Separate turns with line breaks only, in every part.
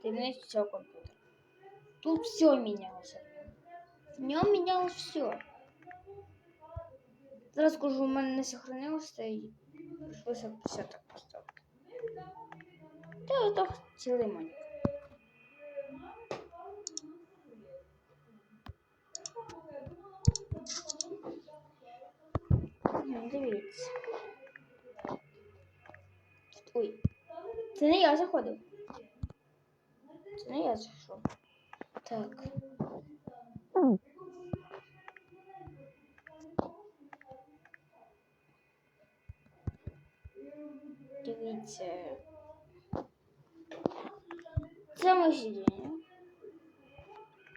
активность всего компьютера. Тут все менялось. В нем менялось все. Зараз скажу, у мене не сохранилося і прийшлося все так поставити. Та ото цілий монік. Ну, Дивіться. Ой. Це не я заходив. Це не я зайшов. Так. Дивіться. Це моє сидіння.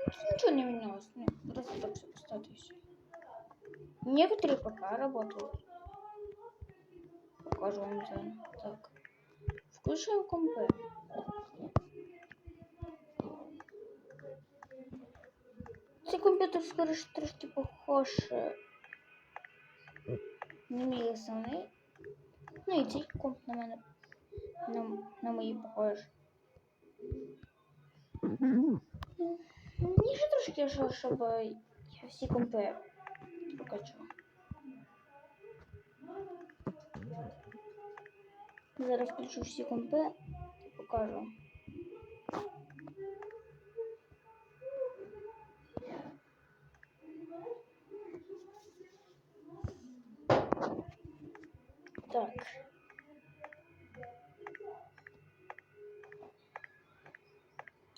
Тут нічого не мінялось. Ну, просто так все поставити і все. Некоторые пока работают. Покажу вам заново. Так. Включаем компы. Цей комп'ютер скоріше трошки похож на мій основний. Ну і цей комп на мене на, на мої похож. Мені ще трошки що, щоб я всі компи покачу. Зараз включу всі компи і покажу.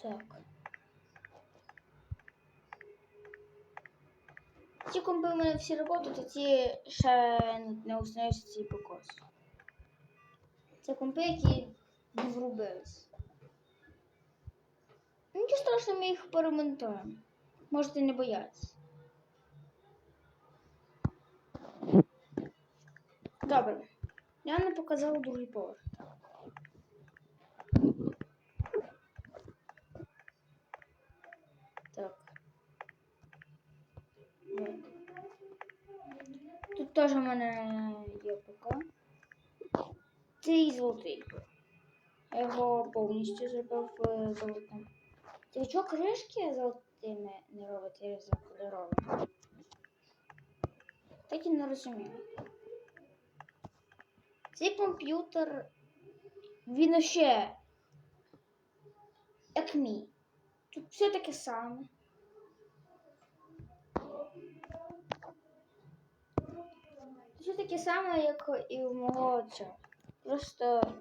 Так. Ці компи у мене всі працюють, а ці ще не установився цей покос. Це компи, які не врубились. Нічого страшного, ми їх поремонтуємо. Можете не боятися. Добре. Я не показала другий поверх. Так. Тут теж у мене є ПК. Цей золотий. Я його повністю зробив е, золотим. Ти чого кришки золотими не робити за кольоровими? Так і не розумію. Цей комп'ютер він ще як мій. Тут все таке саме. Все таке саме, як і в мого цього. Просто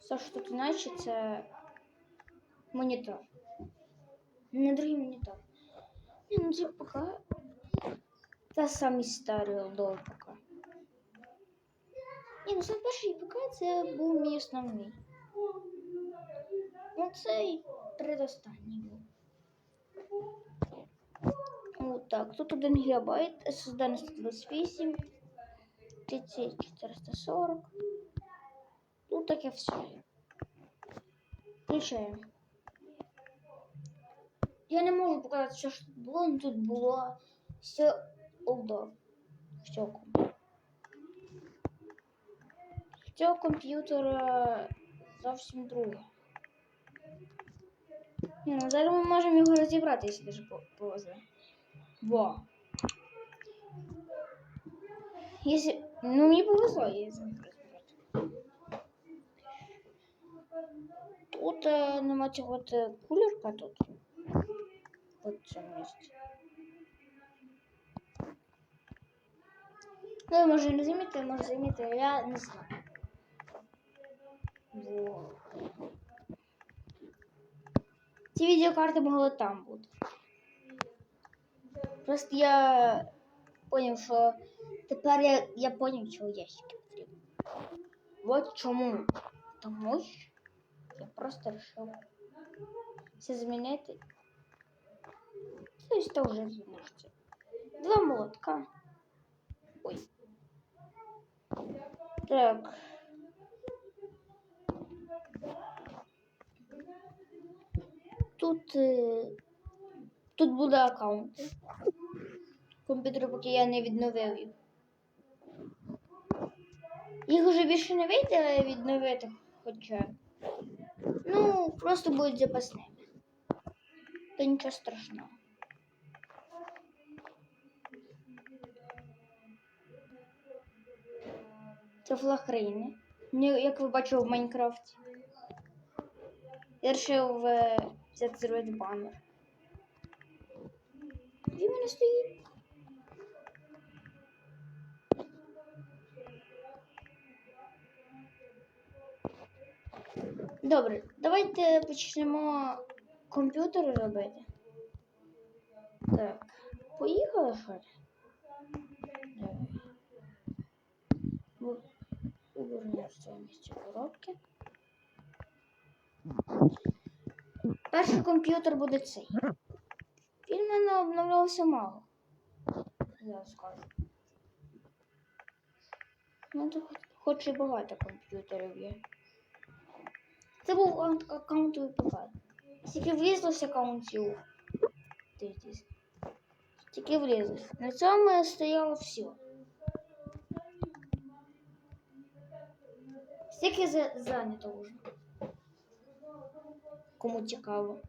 все, що тут іначе, це монітор. Не другий монітор. Ні, ну це поки та самі старі олдові поки. Ні, ну це перший ПК це був мій основний. Ну цей предостанній був. От так, тут 1 гігабайт, SSD на 128, TC 440. Ну таке все. Включаємо. Я не можу показати, що ж тут було, але тут було все олдо. Все. Цього комп'ютера зовсім друге. Ні, ну зараз ми можемо його розібрати, якщо даже повезе. Во. Если... Ну, мне повезло, я зміг розібрати. Тут е, нема цього от, е, кулерка тут. От в цьому місці. Ну, може не замітити, може замітити, я не знаю. Во. Ці відеокарти могли там бути. Просто я поняв, що тепер я, я поняв, чого ящики потрібні. От чому. Тому що я просто вирішив все змінити. Тобто то вже зміниться. Два молотка. Ой. Так. Тут, е, тут буде аккаунт. Комп'ютер, поки я не відновив їх. Їх вже більше не вийде відновити хоча. Ну, просто будуть запасними. Та нічого страшного. Це флаг країни. Як ви бачили в Майнкрафті. Я вирішив взяти зробити банер. Він мене стоїть. Добре, давайте почнемо комп'ютер робити. Так, поїхали що ли? Цього місця коробки. Перший комп'ютер буде цей. Він мене обновлявся мало. Зараз скажу. Ну, тут хоч і багато комп'ютерів є. Це був ак- аккаунтовий ПК. Тільки влізлося аккаунтів. Дивіться. Тільки влізлося. На цьому стояло все. Стільки за- зайнято вже. Кому цікаво.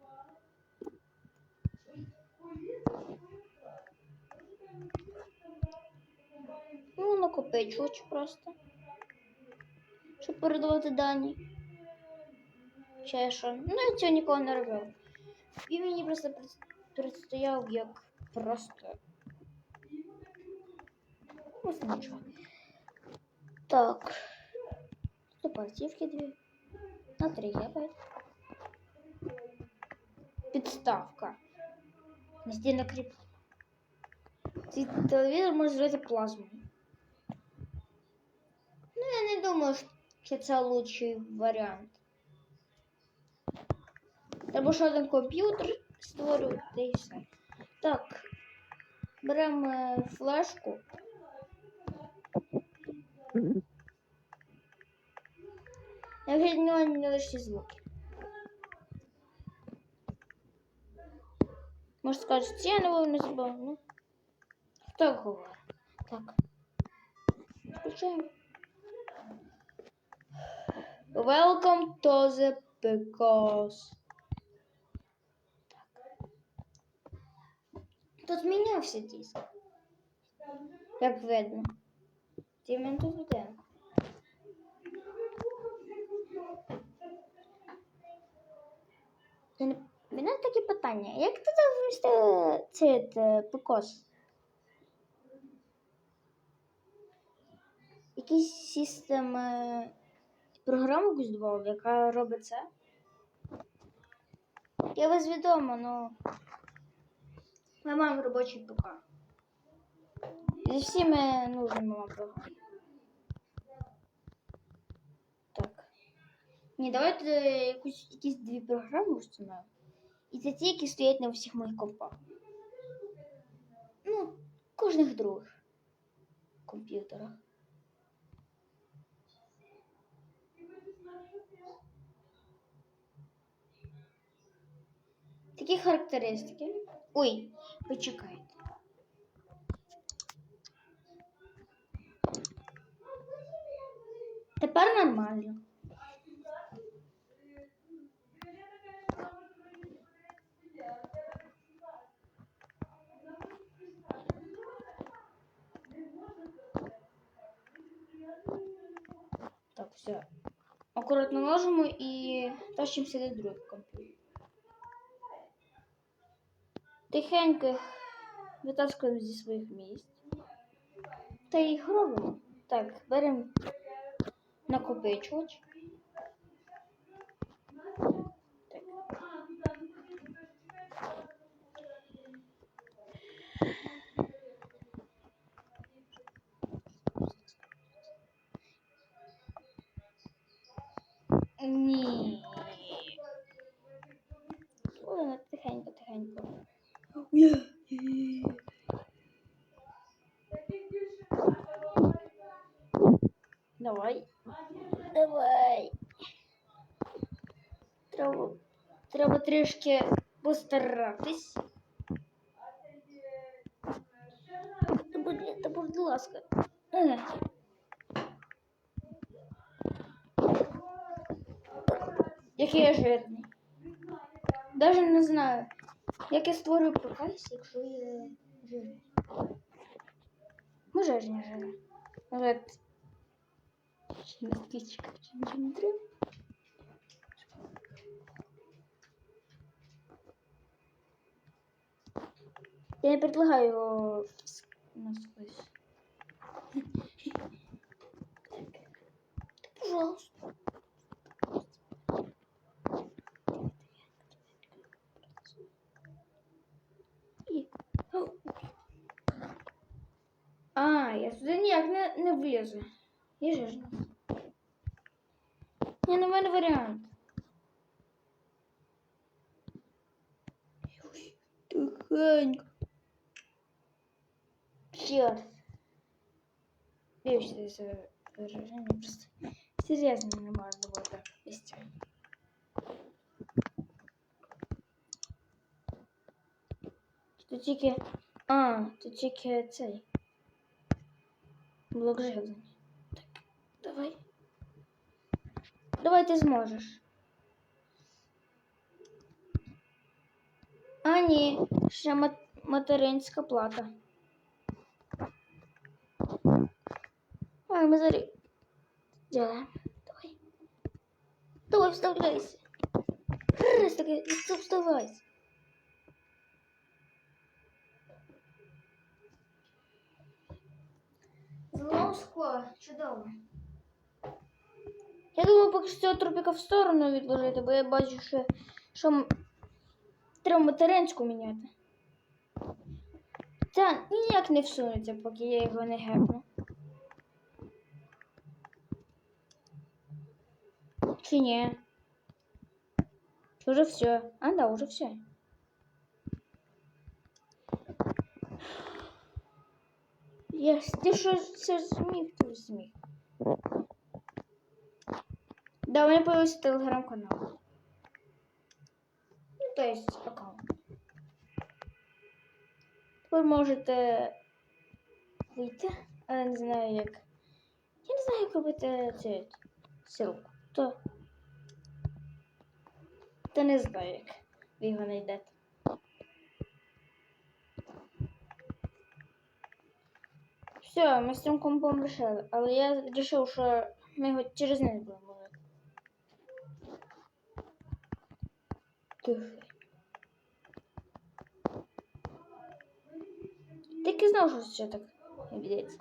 Ну, накопичувач просто. Щоб передавати дані. Що. Ну, я цього ніколи не робив. Він мені просто предстояв як просто. Просто нічого. Так. Тут партівки дві. На три геби. Підставка. Настільно кріп. Цей телевізор може зробити плазму. Ну, я не думаю, що це лучший варіант. Треба ще один комп'ютер створювати і все. Так. Беремо е, флешку. Я нього не лише звуки. Може скажуть, я не не забув. Ну, хто говорить? Так. Включаємо. Welcome to the Picos. Тут змінявся диск. Як видно. Ти мене тут один. Я не- Мене таке питання. Як ти вмістив цей е, Пикос? Якийсь систем е, програму якусь яка робить це? Я вас відомо, ну. Ми маємо робочий ПК. Зі всіми нужними вам програмами. Так. Ні, давайте якусь, якісь дві програми встановимо. І це ті, які стоять на всіх моїх компах. Ну, кожних других комп'ютерах. Такі характеристики. Ой, почекайте. Тепер нормально. Так, все. Акуратно ложимо і тащимося до другого. Тихенько витаскуємо зі своїх місць. Та їх робимо. Так, беремо накопичувач. Давай. Давай. Треба, треба трішки постаратись. Та будь, будь ласка. Який я жирний. Даже не знаю, як я створю прокайс, якщо я жирний. Може, я ж не жирний. Але чи не птичка, чи не треба. Я не предлагаю его насквозь. Пожалуйста. А, я сюди ніяк не, не влізу. Я жирна. Ні, ну в мене варіант. Ой, Тихенько. Черт. Вибачте за выражение, просто серьезно не можна було так вести. Тут тільки... А, тут тільки цей. Блок живлення. Так, давай. Давай ти зможеш. А, ні, ще мат материнська плата. Ой, ми зараз делаем. Давай. Давай, вставляйся. Раз таки, вставайся. Злом скло, чудово. Я думаю, поки що цього тропіка в сторону відложити, бо я бачу, що, що треба материнську міняти. Та ніяк не всунеться, поки я його не гепну. Чи ні? Уже все? А, да, уже все. Я ти що це зміг, то зміг. Да, у появився телеграм-канал. Ну, то есть аккаунт. Ви можете вийти, але не знаю як. Я не знаю, як робити цю ссылку. То. Та не знаю, як ви його знайдете. Все, ми з цим компом вирішили, але я вирішив, що ми його через низ будемо ловити. Тихо. Так і знав, що все так відбувається.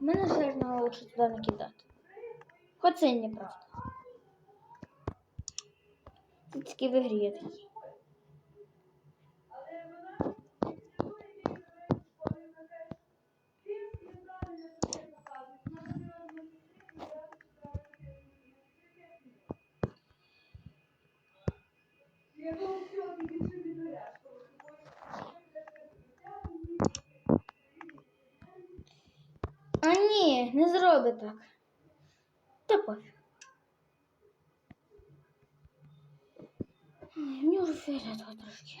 Мене жирного лучше туди не кидати. Хоч це і неправда. Це тільки в ігрі. А ні, не зроби так. Та пофіг. Ой, Мені вже фіолетово трошки.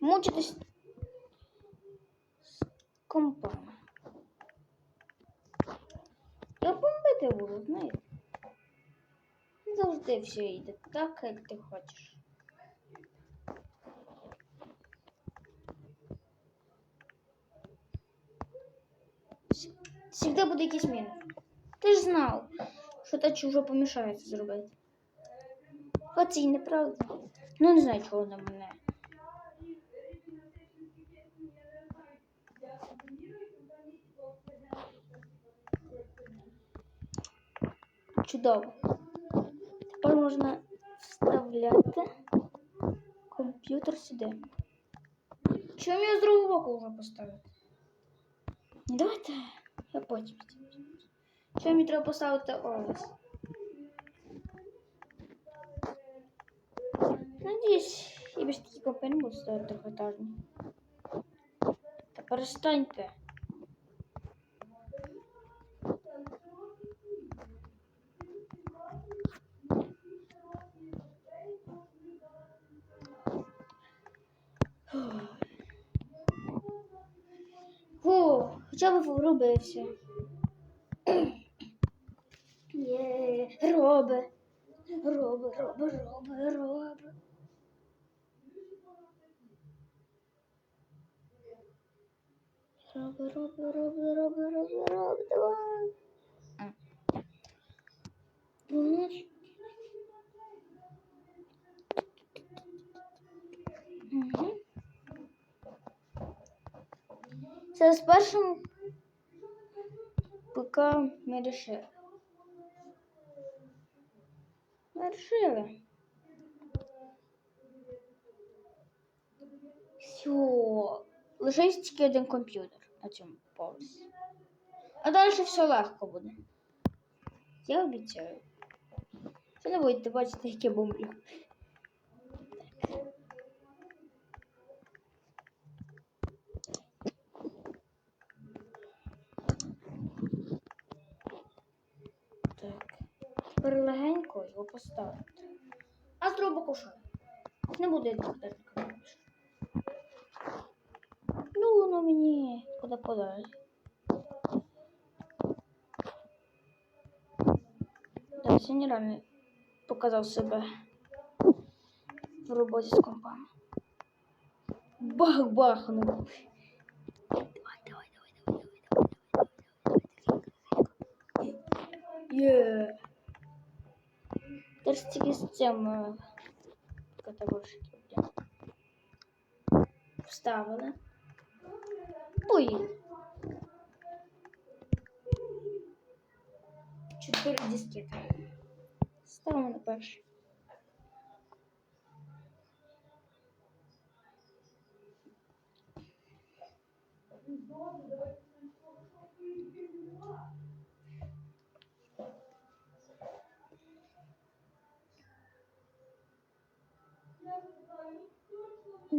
Мучитись все йде так, як ти хочеш. Всегда буде якийсь мінус. Ти ж знав, що та чужо помішає це зробити. Хоч і неправда. Ну не знаю, чого на мене. Чудово. Можна вставляти комп'ютер сюди. Чому я з другого боку вже поставити? Давайте я потім. Що мені треба поставити ось. Надіюсь, і без такі компи не буду ставити трьохетажні. Та перестаньте. Хоча врубився. Є, робе. Роби, роби, роби, роби. Роби, роби, роби, роби, роби, роби, давай. Ну, Це з першим ПК ми рішили. Ми рішили. Все. Лишився тільки один комп'ютер на цьому поверсі. А далі все легко буде. Я обіцяю. Ви не будете бачити, як я бомблю. Так. Тепер легенько його поставити. А з другого боку що? Не буде дати більше. Ну, воно мені куди подалі. Так, сьогодні реально показав себе в роботі з компами. Бах-бахнув. Давай, давай, давай, давай, давай, давай, давай, давай. Є. Теж тільки з цим е, категоршки. Вставили. Поїхали. Чотири дискети. Ставимо на перший.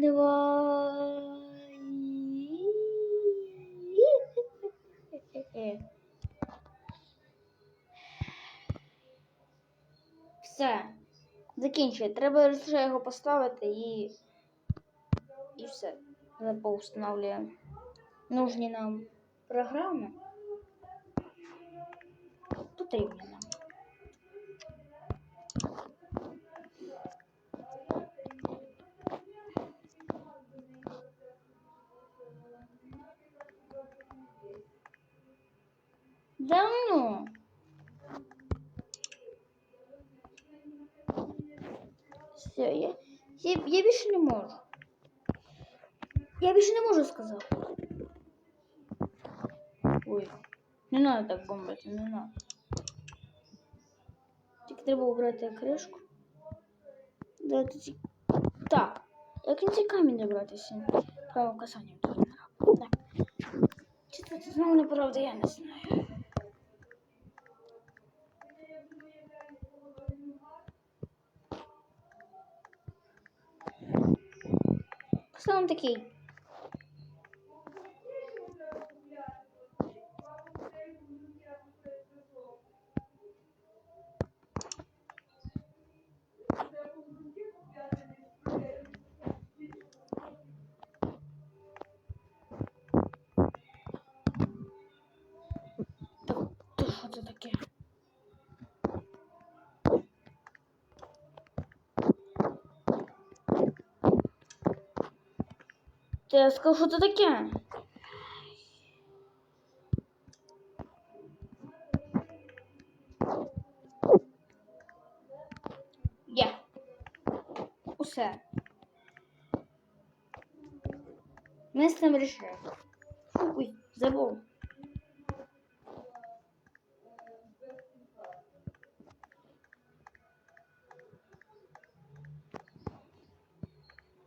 Давай. Все. Закінчує. Треба лише його поставити і. І все. Запоустановлюємо нужні нам програми. Потрібні нам. Да ну. Все, я, я, я більше не можу. Я більше не можу сказати. Ой, не надо так бомбити, не надо. Тільки треба убрати кришку. Давайте ці... Так, як він цей камінь забратися? Право касанням тоді не робить. Так. Чи це знову неправда, я не знаю. Son dakika. Та я сказав, що це таке? Є. Усе. Ми з цим рішили. Ой, забув.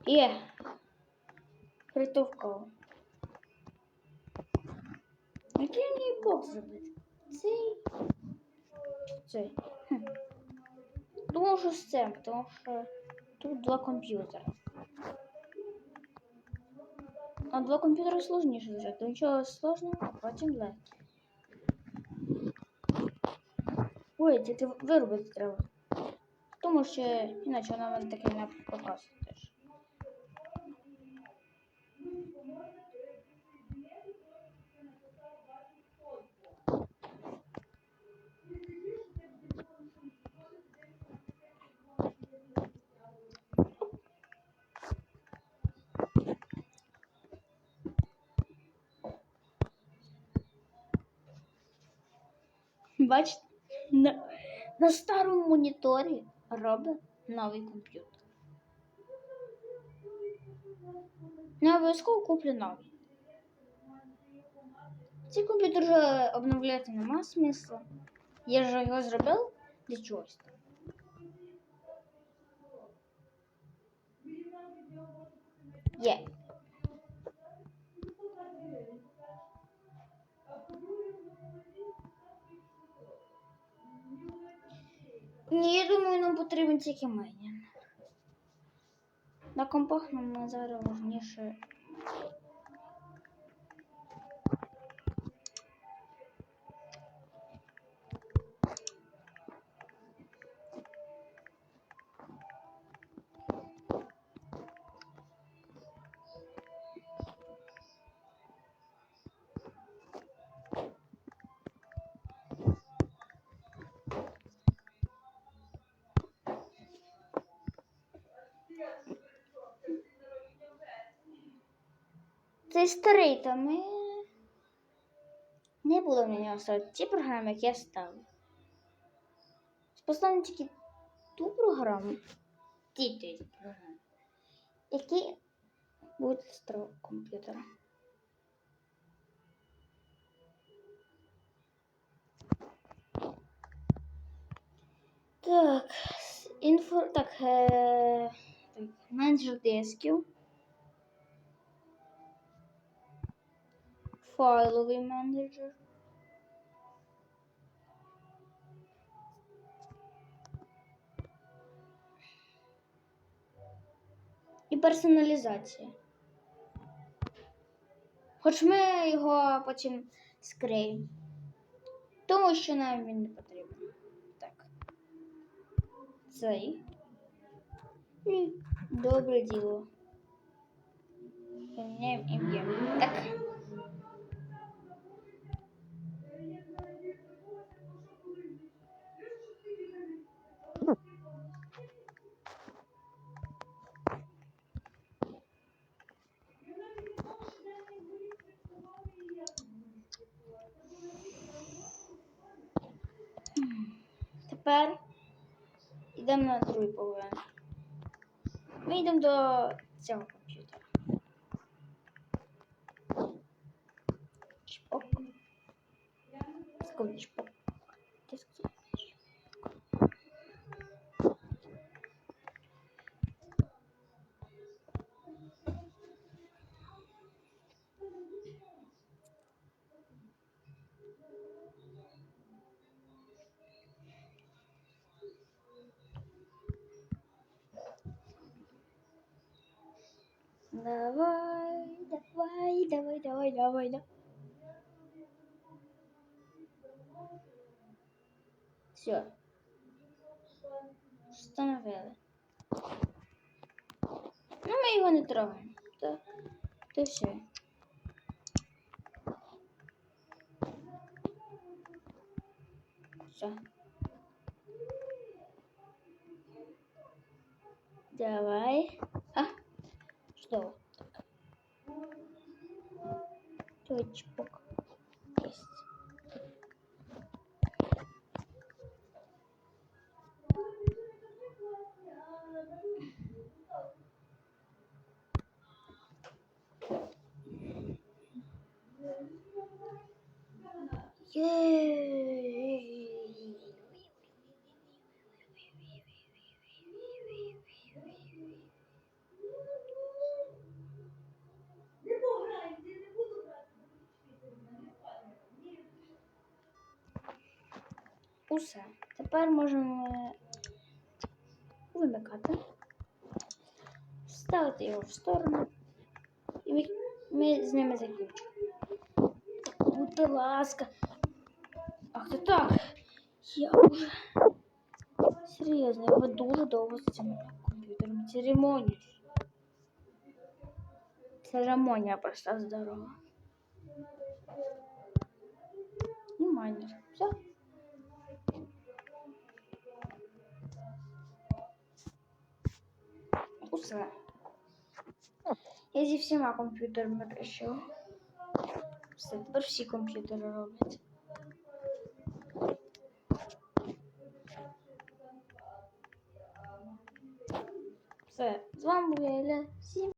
Є. Притовкав. Який мені бокс зробити? Цей. Цей. Хм. Думав, що з цим, тому що тут два комп'ютера. А два комп'ютери сложніше зробити. Нічого сложного, а потім легкі. Ой, тільки виробити треба. Тому що іначе вона мене таке не показує теж. Бачите? На, на старому моніторі робить новий комп'ютер. Не обов'язково куплю новий. Цей комп'ютер вже обновляти нема смисла. Я ж його зробив для чогось. Є. Ні, я думаю, нам потрібен тільки майнінг. На компах нам зараз важніше. Старий, то не було на нього ставити ті програми, які я ставлю. Поставимо тільки ту програму, ті ті програми, які будуть старого комп'ютера. Так, інфо... так, е... так, менеджер дисків. Файловий менеджер. І персоналізація. Хоч ми його потім скриємо. Тому що нам він не потрібен. Так. Цей. Добре діло. Ім'я. Так. Тепер йдемо на другий половину. Ми йдемо до цього комп'ютера. Чпок. Скажи чпок. Давай, давай, давай, давай, давай, давай. Все. Встановили. Ну, ми його не трогаємо. Так. То все. Все. Давай. А, что? Точпок. Усе. Тепер можемо вимикати, ставити його в сторону. І ми, ми з ними закінчимо. Будьте ласка. Ах, це так. Я вже серйозно, я дуже довго з цим комп'ютером церемонюсь. Церемонія просто здорова. І майнер. усе. Я зі всіма комп'ютерами прийшов. Все, тепер всі комп'ютери роблять. Все, з вами був я Всім.